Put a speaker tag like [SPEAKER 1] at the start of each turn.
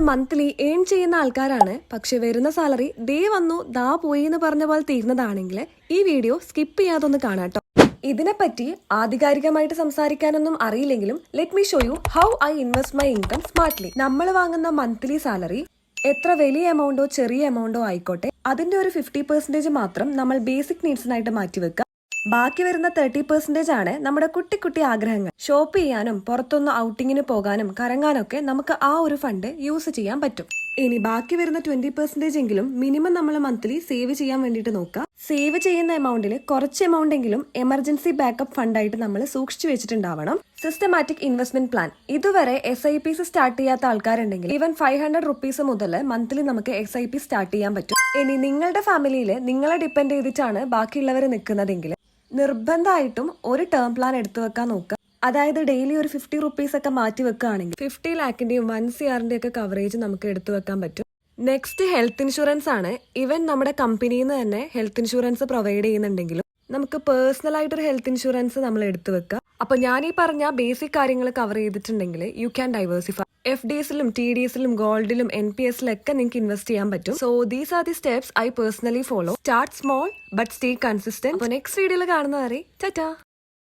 [SPEAKER 1] Monthly earn ചെയ്യുന്ന ആൾക്കാരാണ്. പക്ഷെ വരുന്ന സാലറി ദേ വന്നു ദാ പോയി എന്ന് പറഞ്ഞ പോലെ തീർന്നതാണെങ്കിൽ ഈ വീഡിയോ സ്കിപ്പ് ചെയ്യാതൊന്ന് കാണാട്ടോ ഇതിനെപ്പറ്റി ആധികാരികമായിട്ട് സംസാരിക്കാനൊന്നും അറിയില്ലെങ്കിലും let me show you how I invest my income smartly നമ്മൾ വാങ്ങുന്ന മന്ത്ലി സാലറി എത്ര വലിയ എമൗണ്ടോ ചെറിയ എമൗണ്ടോ ആയിക്കോട്ടെ അതിന്റെ ഒരു ഫിഫ്റ്റി പെർസെന്റേജ് മാത്രം നമ്മൾ ബേസിക് നീഡ്സിനായിട്ട് മാറ്റിവെക്കുക ബാക്കി വരുന്ന തേർട്ടി പെർസെന്റേജ് ആണ് നമ്മുടെ കുട്ടി കുട്ടി ആഗ്രഹങ്ങൾ. ഷോപ്പ് ചെയ്യാനും പുറത്തൊന്ന് ഔട്ടിങ്ങിന് പോകാനും കറങ്ങാനൊക്കെ നമുക്ക് ആ ഒരു ഫണ്ട് യൂസ് ചെയ്യാൻ പറ്റും. ഇനി ബാക്കി വരുന്ന ട്വന്റി പെർസെന്റേജ് എങ്കിലും മിനിമം നമ്മൾ മന്ത്ലി സേവ് ചെയ്യാൻ വേണ്ടിയിട്ട് നോക്കുക. സേവ് ചെയ്യുന്ന എമൗണ്ടിൽ കുറച്ച് എമൗണ്ട് എങ്കിലും എമർജൻസി ബാക്കപ്പ് ഫണ്ടായിട്ട് നമ്മൾ സൂക്ഷിച്ചു വെച്ചിട്ടുണ്ടാവണം. സിസ്റ്റമാറ്റിക് ഇൻവെസ്റ്റ്മെന്റ് പ്ലാൻ ഇതുവരെ എസ് ഐ പിസ് സ്റ്റാർട്ട് ചെയ്യാത്ത ആൾക്കാരുണ്ടെങ്കിൽ ഈവൻ ഫൈവ് ഹൺഡ്രഡ് റുപ്പീസ് മുതൽ മന്ത്ലി നമുക്ക് എസ് ഐ പി സ്റ്റാർട്ട് ചെയ്യാൻ പറ്റും. ഇനി നിങ്ങളുടെ ഫാമിലിയിൽ നിങ്ങളെ ഡിപ്പെൻഡ് ചെയ്തിട്ടാണ് ബാക്കിയുള്ളവർ നിൽക്കുന്നതെങ്കിൽ നിർബന്ധമായിട്ടും ഒരു ടേം പ്ലാൻ എടുത്തു വെക്കാൻ നോക്കുക. അതായത് ഡെയിലി ഒരു ഫിഫ്റ്റി റുപ്പീസ് ഒക്കെ മാറ്റി വെക്കുകയാണെങ്കിൽ ഫിഫ്റ്റി ലാക്കിന്റെയും വൺ സി ആറിന്റെ ഒക്കെ കവറേജ് നമുക്ക് എടുത്തു വെക്കാൻ പറ്റും. നെക്സ്റ്റ് ഹെൽത്ത് ഇൻഷുറൻസ് ആണ്. ഇവൻ നമ്മുടെ കമ്പനിയിൽ നിന്ന് തന്നെ ഹെൽത്ത് ഇൻഷുറൻസ് പ്രൊവൈഡ് ചെയ്യുന്നുണ്ടെങ്കിലും നമുക്ക് പേഴ്സണലായിട്ട് ഒരു ഹെൽത്ത് ഇൻഷുറൻസ് നമ്മൾ എടുത്തു വെക്കുക. അപ്പൊ ഞാൻ ഈ പറഞ്ഞ ബേസിക് കാര്യങ്ങൾ കവർ ചെയ്തിട്ടുണ്ടെങ്കിൽ you can diversify F D എസിലും T D എസിലും ഗോൾഡിലും എൻ പി എസിലും ഒക്കെ നിങ്ങൾക്ക് ഇൻവെസ്റ്റ് ചെയ്യാൻ പറ്റും. So these are the steps I personally follow start small but stay consistent next വീഡിയോയിൽ കാണുന്നവരെ ടാറ്റാ